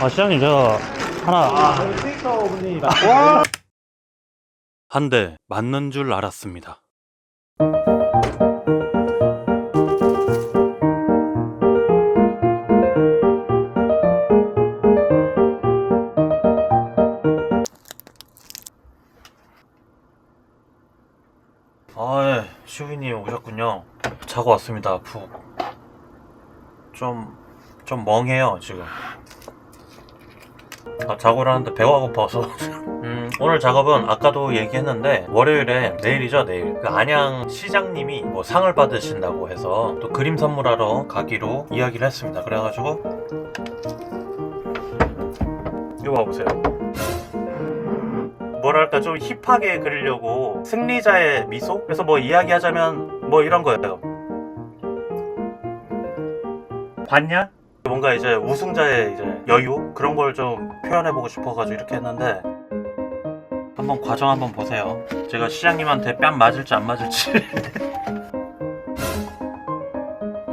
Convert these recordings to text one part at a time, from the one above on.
아 시장님 제가 하나 한 대 맞는 줄 알았습니다. 아, 예. 시우이님 오셨군요. 자고 왔습니다. 푹. 좀, 좀 멍해요, 지금. 아, 자고 일어났는데 배가 고파서. 음, 오늘 작업은 아까도 얘기했는데, 월요일에, 내일이죠, 내일. 그 안양 시장님이 뭐 상을 받으신다고 해서 또 그림 선물하러 가기로 이야기를 했습니다. 그래가지고, 이거 봐보세요. 뭐랄까 좀 힙하게 그리려고 승리자의 미소? 그래서 뭐 이야기하자면 뭐 이런 거예요. 봤냐? 뭔가 이제 우승자의 이제 여유 그런 걸 좀 표현해보고 싶어가지고 이렇게 했는데 한번 과정 한번 보세요. 제가 시장님한테 뺨 맞을지 안 맞을지.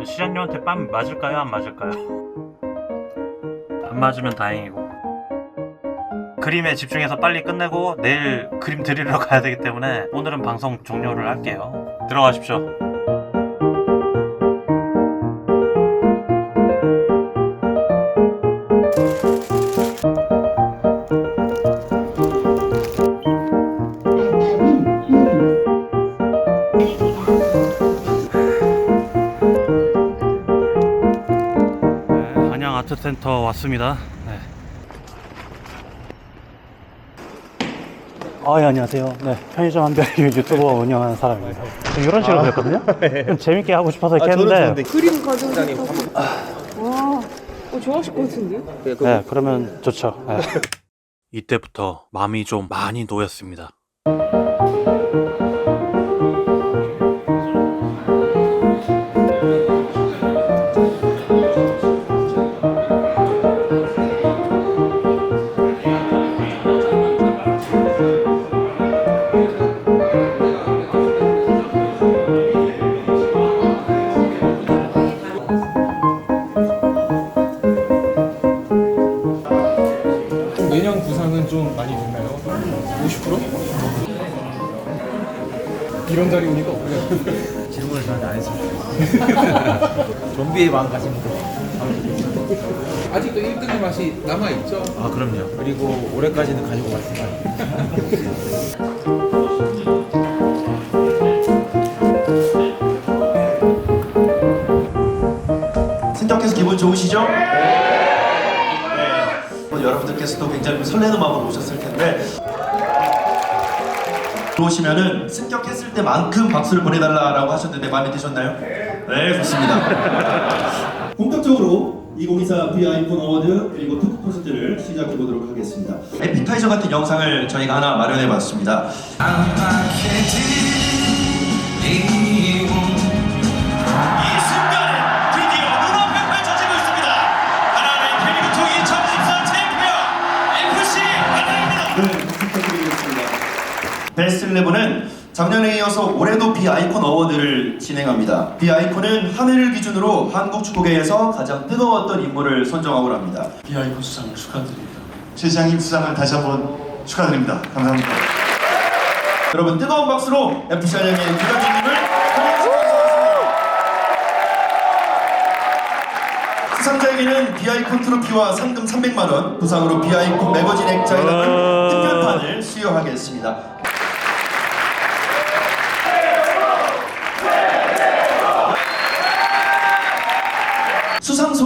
시장님한테 뺨 맞을까요? 안 맞을까요? 안 맞으면 다행이고. 그림에 집중해서 빨리 끝내고 내일 그림 드리러 가야 되기 때문에 오늘은 방송 종료를 할게요. 들어가십시오. 센터 왔습니다. 네. 아, 예, 안녕하세요. 네, 편의점 한별 유튜버 운영하는 사람입니다. 좀 이런 식으로 그렸거든요? 좀 재밌게 하고 싶어서 이렇게 했는데, 그림 가지고 싶어서. 와, 어, 좋아하실 것 같은데? 네, 그러면 좋죠. 네. 이때부터 마음이 좀 많이 놓였습니다. 이런 자리 오니까 없네요. 질문을 저한테 안 했습니다. 좀비의 마음 가짐으로. 아직도 1등의 맛이 남아있죠? 아 그럼요. 그리고 올해까지는 가지고 갔습니다. 승격해서 기분 좋으시죠? 네. 뭐 여러분들께서도 굉장히 설레는 마음으로 오셨을 텐데 들어오시면은 승격했을 때만큼 박수를 보내달라라고 하셨는데 마음에 드셨나요? 네, 좋습니다. 본격적으로 2024 비아이콘 어워드 그리고 토크 콘서트를 시작해 보도록 하겠습니다. 에피타이저 같은 영상을 저희가 하나 마련해 봤습니다. 베스트 11은 작년에 이어서 올해도 비아이콘 어워드를 진행합니다. 비아이콘은 한 해를 기준으로 한국 축구계에서 가장 뜨거웠던 인물을 선정하고 합니다. 비아이콘 수상을 축하드립니다. 최장님 수상을 다시 한번 축하드립니다. 감사합니다. 여러분 뜨거운 박수로 FC 안양의 유관진님을 수상자에게는 비아이콘 트로피와 상금 300만 원, 부상으로 비아이콘 매거진 액자에 담은 특별판을 수여하겠습니다.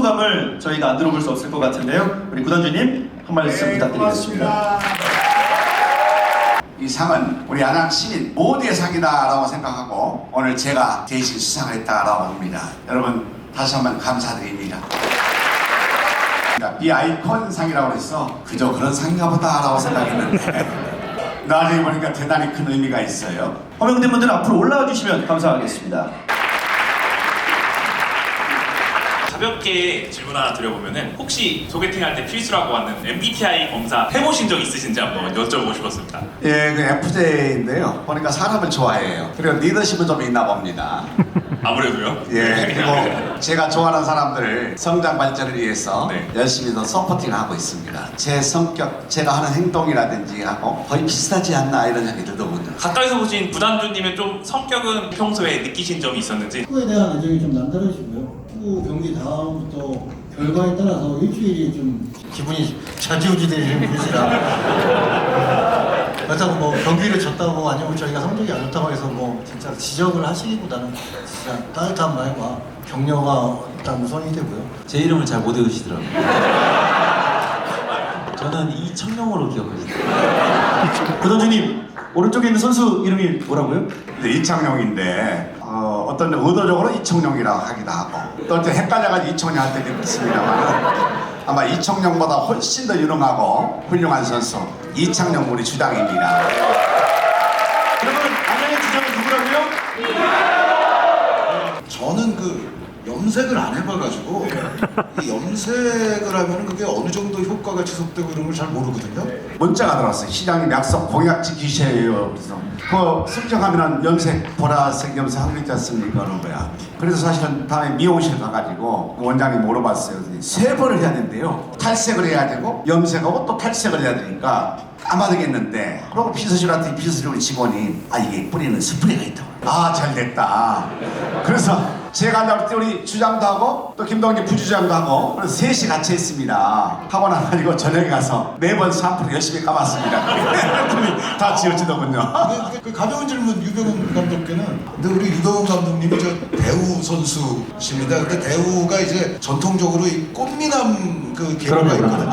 소감을 저희가 안 들어볼 수 없을 것 같은데요. 우리 구단주님 한 말씀 부탁드리겠습니다. 이 상은 우리 안양 시민 모두의 상이다라고 생각하고 오늘 제가 대신 수상을 했다라고 합니다. 여러분 다시 한번 감사드립니다. 이 아이콘 상이라고 해서 그저 그런 상인가 보다라고 생각했는데 나중에 보니까 대단히 큰 의미가 있어요. 허명된 분들 앞으로 올라와 주시면 감사하겠습니다. 가볍게 질문 하나 드려보면은 혹시 소개팅할 때 필수라고 하는 MBTI 검사 해보신 적 있으신지 한번 여쭤보고 싶었습니다. 예, 그 FJ인데요. 보니까 사람을 좋아해요. 그리고 리더십은 좀 있나 봅니다. 아무래도요. 예, 그리고 제가 좋아하는 사람들을 성장 발전을 위해서 네. 열심히 더 서포팅하고 있습니다. 제 성격, 제가 하는 행동이라든지 하고 거의 비슷하지 않나 이런 생각이 들더군요. 가까이서 보신 구단주님의 좀 성격은 평소에 느끼신 점이 있었는지 축구에 대한 애정이 좀 남다르시고요. 축구 경기 다음부터 결과에 따라서 일주일이 좀 기분이 좌지우지되시는 분이시라. 그렇다고 뭐 경기를 졌다고 아니면 저희가 성적이 안 좋다고 해서 뭐 진짜 지적을 하시기보다는 진짜 따뜻한 말과 격려가 일단 우선이 되고요. 제 이름을 잘 못 외우시더라고요. 저는 이청용으로 기억하시더라고요. 구단주님 오른쪽에 있는 선수 이름이 뭐라고요? 근데 이창용인데 어, 어떤 의도적으로 이청용이라고 하기도 하고 또 어떤 헷갈려가지고 이청용 할 때도 있습니다만 아마 이청용보다 훨씬 더 유능하고 훌륭한 선수 이창용 우리 주장입니다. 여러분 안녕의 주장은 누구라고요? 저는 그 염색을 안 해봐가지고 이 염색을 하면 그게 어느 정도 효과가 지속되고 이런 걸 잘 모르거든요. 문자가 들어왔어요. 시장님 약속 공약 지키셔요. 그래서 그 승정하면은 염색 보라색 염색 하기로 했지 않습니까? 그런 거야. 그래서 사실은 다음에 미용실 가가지고 그 원장님 물어봤어요. 세 번을 해야 된대요. 탈색을 해야 되고 염색하고 또 탈색을 해야 되니까 까마득했는데 그리고 비서실한테 비서실 우리 직원이 아 이게 뿌리는 스프레이가 있다고. 아 잘 됐다. 그래서 제가 나올 때 우리 주장도 하고 또 김동진 부주장도 하고 그래서 셋이 같이 했습니다. 하고 나가지고 저녁에 가서 매번 샴푸를 열심히 감았습니다. 다 지워지더군요. 그, 그 가벼운 질문 유병훈 감독께는 근데 우리 유병훈 감독님이 저 대우 선수십니다. 근데 대우가 이제 전통적으로 이 꽃미남 그 계보가 있거든요.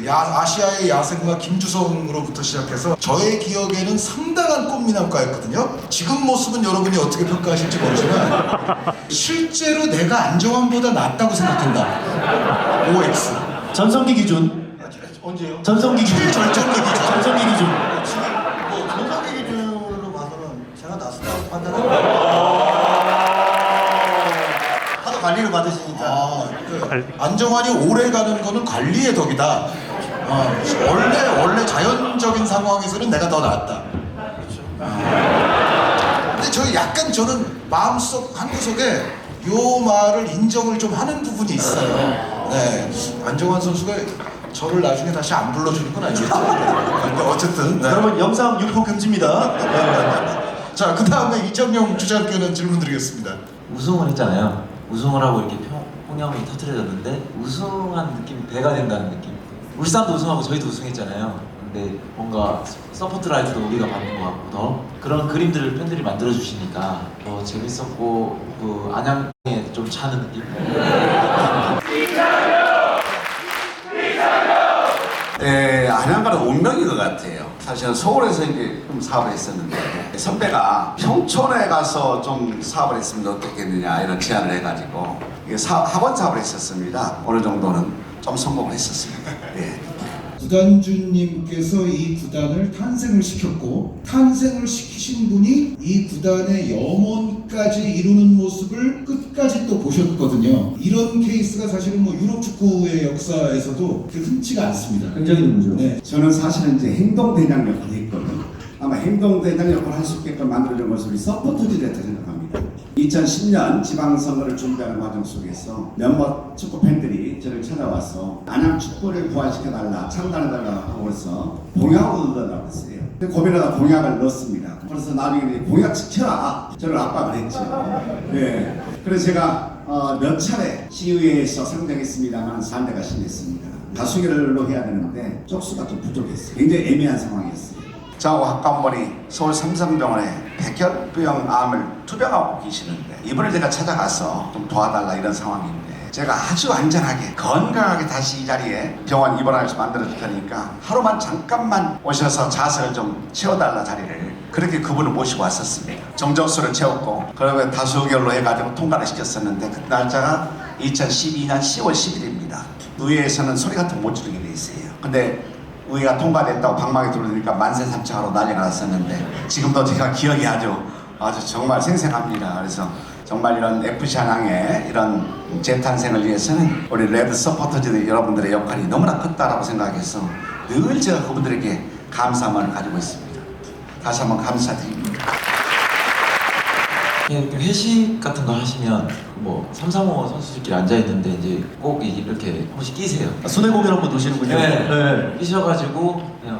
그 야, 아시아의 야생마 김주성으로부터 시작해서 저의 기억에는 상당한 꽃미남과였거든요. 지금 모습은 여러분이 어떻게 평가하실지 모르지만 실제로 내가 안정환보다 낫다고 생각한다. OX. 전성기 기준 언제요? 전성기 기준 최절정기 기준. 전성기 기준 지금 뭐 전성기 기준으로 봐서는 제가 낫다고 판단합니다. 하도 관리를 받으시니까. 아, 그 안정환이 오래 가는 거는 관리의 덕이다. 어, 원래 원래 자연적인 상황에서는 내가 더 낫다. 아. 근데 저 약간 저는 마음속 한 구석에 요 말을 인정을 좀 하는 부분이 있어요. 네, 안정환 선수가 저를 나중에 다시 안 불러주는 건 아니겠죠? 근데 어쨌든 네. 여러분 영상 유포 금지입니다 자, 그 다음에 이정용 주장께는 질문 드리겠습니다. 우승을 했잖아요. 우승을 하고 이렇게 평, 홍염이 터트려졌는데 우승한 느낌이 배가 된다는 느낌. 울산도 우승하고 저희도 우승했잖아요. 근데 뭔가 서포트 라이트도 우리가 받는 것 같고 더 그런 그림들을 팬들이 만들어 주시니까 더 재밌었고 그 안양에 좀 차는 느낌. 예, 안양가는 운명인 것 같아요. 사실은 서울에서 이제 좀 사업을 했었는데 선배가 평촌에 가서 좀 사업을 했으면 어떻겠느냐 이런 제안을 해가지고 사, 학원 사업을 했었습니다. 어느 정도는 좀 성공을 했었습니다. 예. 구단주님께서 이 구단을 탄생을 시켰고 탄생을 시키신 분이 이 구단의 염원까지 이루는 모습을 끝까지 또 보셨거든요. 이런 케이스가 사실은 뭐 유럽 축구의 역사에서도 흔치가 않습니다. 굉장히 드물죠 네. 저는 사실은 이제 행동 대장 역할을 했거든요. 아마 행동 대장 역할을 할 수 있게끔 만들어준 것을 우리 서포터즈랬다고 생각합니다. 2010년 지방선거를 준비하는 과정 속에서 몇몇 축구 팬들이 저를 찾아와서 안양 축구를 부활시켜달라, 창단해달라 하고 그래서 공약을 넣어달라고 했어요. 고민하다 공약을 넣었습니다. 그래서 나중에 공약 지켜라 저를 압박을 했죠. 예. 그래서 제가 어, 몇 차례 시의회에서 상정했습니다만 반대가 심했습니다. 다수결로 해야 되는데 쪽수가 좀 부족했어요. 굉장히 애매한 상황이었어요. 저하고 학관머리 서울 삼성병원에 백혈병 암을 투병하고 계시는데 이분을 제가 찾아가서 좀 도와달라 이런 상황인데 제가 아주 안전하게 건강하게 다시 이 자리에 병원 입원할 수 만들어 줄 테니까 하루만 잠깐만 오셔서 자세를 좀 채워달라 자리를 그렇게 그분을 모시고 왔었습니다. 정적수를 채웠고 그러면 다수결로 해가지고 통과를 시켰었는데 그 날짜가 2012년 10월 10일입니다. 의회에서는 소리 같은 못 지르게 돼 있어요. 근데 의회가 통과됐다고 방망이 돌리니까 만세 삼창으로 난리가 났었는데 지금도 제가 기억이 아주 아주 정말 생생합니다. 그래서 정말 이런 FC 한항의 이런 재탄생을 위해서는 우리 레드 서포터즈 여러분들의 역할이 너무나 컸다라고 생각해서 늘 제가 그분들에게 감사함을 가지고 있습니다. 다시 한번 감사드립니다. 이렇게 회식 같은 거 하시면 뭐 3, 3, 5 선수들끼리 앉아 있는데 이제 꼭 이렇게 한 번씩 끼세요. 아, 순회 공연 한번 노시는군요. 네. 끼셔가지고 그냥 뭐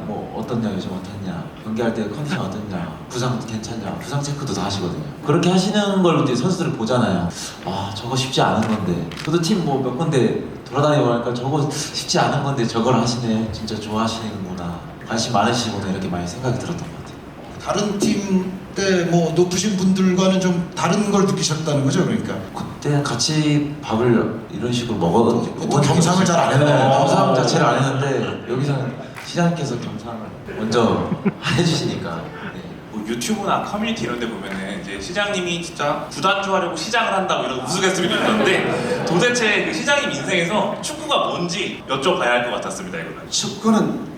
어떻냐 요즘 어떻냐 경기할 때 컨디션 어떻냐 부상 괜찮냐 부상 체크도 다 하시거든요. 그렇게 하시는 걸 이제 선수들을 보잖아요. 아 저거 쉽지 않은 건데 저도 팀 뭐 몇 군데 돌아다니고 하니까 저거 쉽지 않은 건데 저걸 하시네 진짜 좋아하시는구나 관심 많으시구나 이렇게 많이 생각이 들었던 것 같아요. 다른 팀 때 뭐 높으신 분들과는 좀 다른 걸 느끼셨다는 거죠, 그러니까. 그때 같이 밥을 이런 식으로 먹어가지고 그것도 겸상을 잘 안 했네요. 네, 겸상 자체를 안 했는데 여기서는 시장님께서 겸상을 먼저 해주시니까 네. 뭐 유튜브나 커뮤니티 이런 데 보면은 이제 시장님이 진짜 구단주 하려고 시장을 한다고 이런 우스갯소리도 있는데 도대체 그 시장님 인생에서 축구가 뭔지 여쭤봐야 할 것 같았습니다 이거는 축구는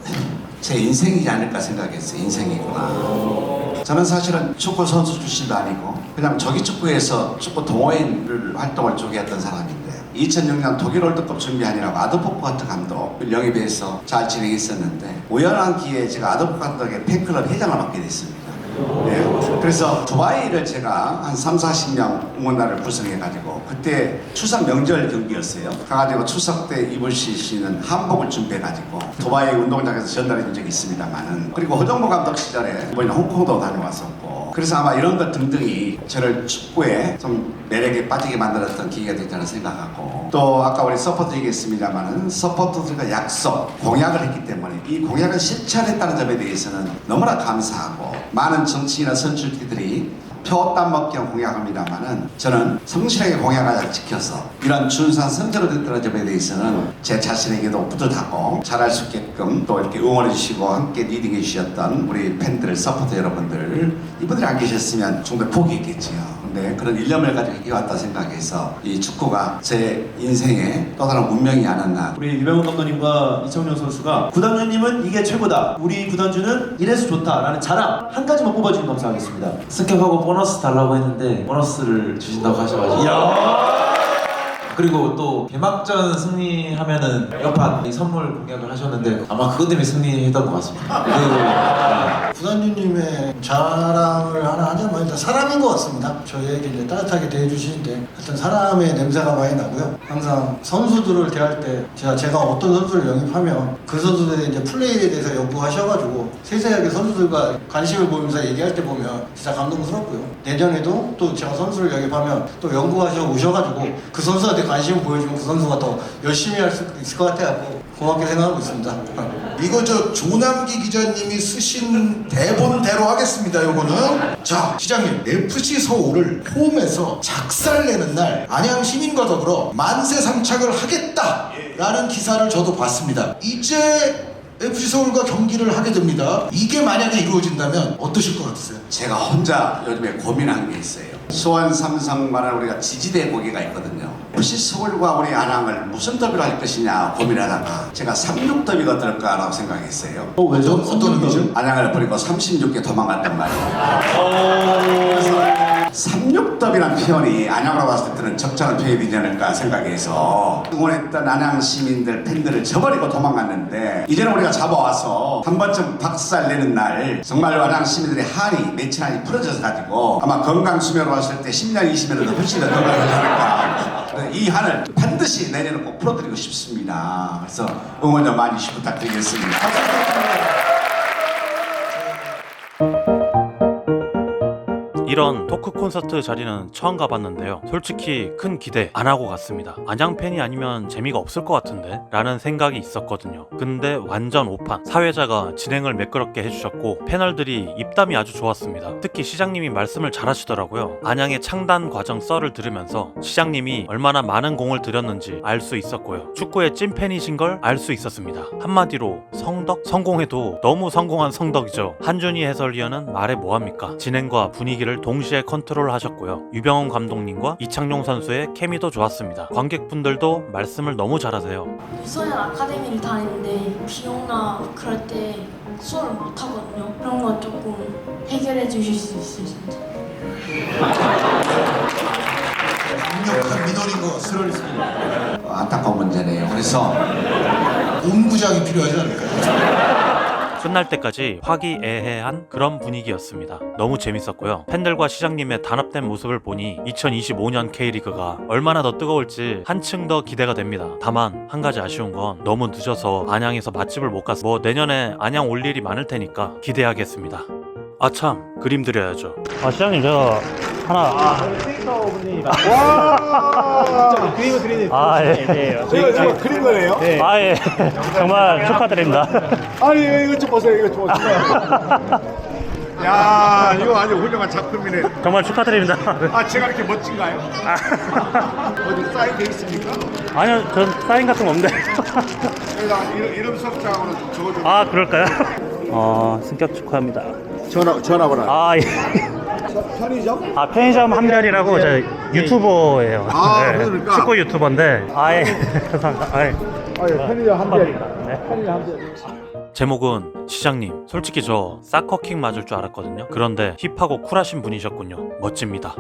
제 인생이지 않을까 생각했어요. 인생이구나. 저는 사실은 축구 선수 출신도 아니고 그냥 조기 축구에서 축구 동호인 활동을 쭉 했던 사람인데 2006년 독일 월드컵 준비하느라고 아도포크 감독 영입해서 잘 진행했었는데 우연한 기회에 제가 아도포크 감독의 팬클럽 회장을 맡게 됐습니다. 네. 그래서 두바이를 제가 한 3, 40명 응원단을 구성해가지고 그때 추석 명절 경기였어요. 가가지고 추석 때 있는 한복을 준비해가지고 두바이 운동장에서 전달해 준 적이 있습니다만은 그리고 허정무 감독 시절에 이번에 홍콩도 다녀왔었고 그래서 아마 이런 것 등등이 저를 축구에 좀 매력에 빠지게 만들었던 기회가 됐다는 생각하고 또 아까 우리 서포트 얘기했습니다만은 서포터들과 약속, 공약을 했기 때문에 이 공약을 실천했다는 점에 대해서는 너무나 감사하고 많은 정치인이나 선출들이 표땀 먹기 한 공약합니다만은 저는 성실하게 공약을 잘 지켜서 이런 준수한 성적을 됐다는 점에 대해서는 제 자신에게도 뿌듯하고 잘할 수 있게끔 또 이렇게 응원해 주시고 함께 리딩해 주셨던 우리 팬들, 서포터 여러분들 이분들이 안 계셨으면 중대 포기했겠지요. 근데 그런 일념을 가지고 이겨왔다 생각해서 이 축구가 제 인생의 또 다른 운명이 않았나 우리 유병훈 감독님과 이청용 선수가 구단주님은 이게 최고다. 우리 구단주는 이래서 좋다라는 자랑 한 가지만 뽑아주면 감사하겠습니다. 스캡하고 보너스 달라고 했는데 보너스를 주신다고 하셔가지고 그리고 또 개막전 승리하면은 옆판 이 선물 공약을 하셨는데 아마 그것 때문에 승리했던 것 같습니다. 그리고 부단주님의 자랑을 하나 하자면 일단 사람인 것 같습니다. 저희에게 이제 따뜻하게 대해주시는데 하여튼 사람의 냄새가 많이 나고요. 항상 선수들을 대할 때 제가 제가 어떤 선수를 영입하면 그 선수들의 이제 플레이에 대해서 연구하셔가지고 세세하게 선수들과 관심을 보이면서 얘기할 때 보면 진짜 감동스럽고요. 내년에도 또 제가 선수를 영입하면 또 연구하셔 오셔가지고 그 선수한테 관심을 보여주면 그 선수가 더 열심히 할 수 있을 것 같아요. 고맙게 생각하고 있습니다. 이거 저 조남기 기자님이 쓰신 대본대로 하겠습니다. 요거는 자 시장님 FC 서울을 홈에서 작살내는 날 안양 시민과 더불어 만세 상착을 하겠다라는 기사를 저도 봤습니다. 이제 FC 서울과 경기를 하게 됩니다. 이게 만약에 이루어진다면 어떠실 것 같으세요? 제가 혼자 요즘에 고민한 게 있어요. 수원 삼성과는 우리가 지지대 고기가 있거든요. 혹시 서울과 우리 안양을 무슨 더비로 할 것이냐 고민하다가 제가 36더비가 어떨까라고 생각했어요. 어 왜죠? 어떤, 의미죠? 안양을 버리고 36개 도망갔단 말이에요. 그래서 36더비라는 표현이 안양으로 봤을 때는 적절한 표현이지 않을까 생각해서 응원했던 안양 시민들 팬들을 저버리고 도망갔는데 이제는 우리가 잡아와서 한 번쯤 박살 내는 날 정말 안양 시민들의 한이 맺힌 한이 풀어져서 가지고 아마 건강 수명으로 봤을 때 10년 20년은 더 훨씬 더 건강하지 않을까 이 한을 반드시 내년은 꼭 풀어드리고 싶습니다. 그래서 응원 좀 많이 부탁드리겠습니다 이런 토크 콘서트 자리는 처음 가봤는데요. 솔직히 큰 기대 안 하고 갔습니다. 안양 팬이 아니면 재미가 없을 것 같은데? 라는 생각이 있었거든요. 근데 완전 오판. 사회자가 진행을 매끄럽게 해주셨고 패널들이 입담이 아주 좋았습니다. 특히 시장님이 말씀을 잘하시더라고요. 안양의 창단 과정 썰을 들으면서 시장님이 얼마나 많은 공을 들였는지 알 수 있었고요. 축구의 찐팬이신 걸 알 수 있었습니다. 한마디로 성덕? 성공해도 너무 성공한 성덕이죠. 한준희 해설위원은 말해 뭐합니까? 진행과 분위기를 동시에 컨트롤하셨고요. 유병헌 감독님과 이창용 선수의 케미도 좋았습니다. 관객분들도 말씀을 너무 잘하세요. 유소년 아카데미를 다니는데 비용나 그럴 때 수업을 못 하거든요. 그런 거 조금 해결해 주실 수 있으신지. 강력한 것 같습니다. 안타까운 문제네요 그래서 본부장이 필요하지 않을까요? 끝날 때까지 화기애애한 그런 분위기였습니다. 너무 재밌었고요. 팬들과 시장님의 단합된 모습을 보니 2025년 K리그가 얼마나 더 뜨거울지 한층 더 기대가 됩니다. 다만 한 가지 아쉬운 건 너무 늦어서 안양에서 맛집을 못 가서 뭐 내년에 안양 올 일이 많을 테니까 기대하겠습니다. 아참 그림 드려야죠. 아 시장님 제가 하나 그림을 그리는 아 예. 제가 지금 그린 거예요? 아 예. 정말 축하드립니다. 아니 이거 좀 보세요 이거 좀 보세요 야 이거 아주 훌륭한 작품이네 정말 축하드립니다. 아 제가 이렇게 멋진가요? 어디 사인 돼 있습니까? 아니요 전 사인 같은 거 없는데. 이름, 이름 좀 적어줘 아 그럴까요? 어 승격 축하합니다. 전화 전화번호 아 예. 편의점? 아 편의점 한별이라고 저 유튜버예요. 아, 그러니까. 축구 유튜버인데. 아예 죄송합니다. 아예. 아 예 편의점 한별이다 네. 편의점 한별 제목은 시장님 솔직히 저 사커킥 맞을 줄 알았거든요. 그런데 힙하고 쿨하신 분이셨군요. 멋집니다.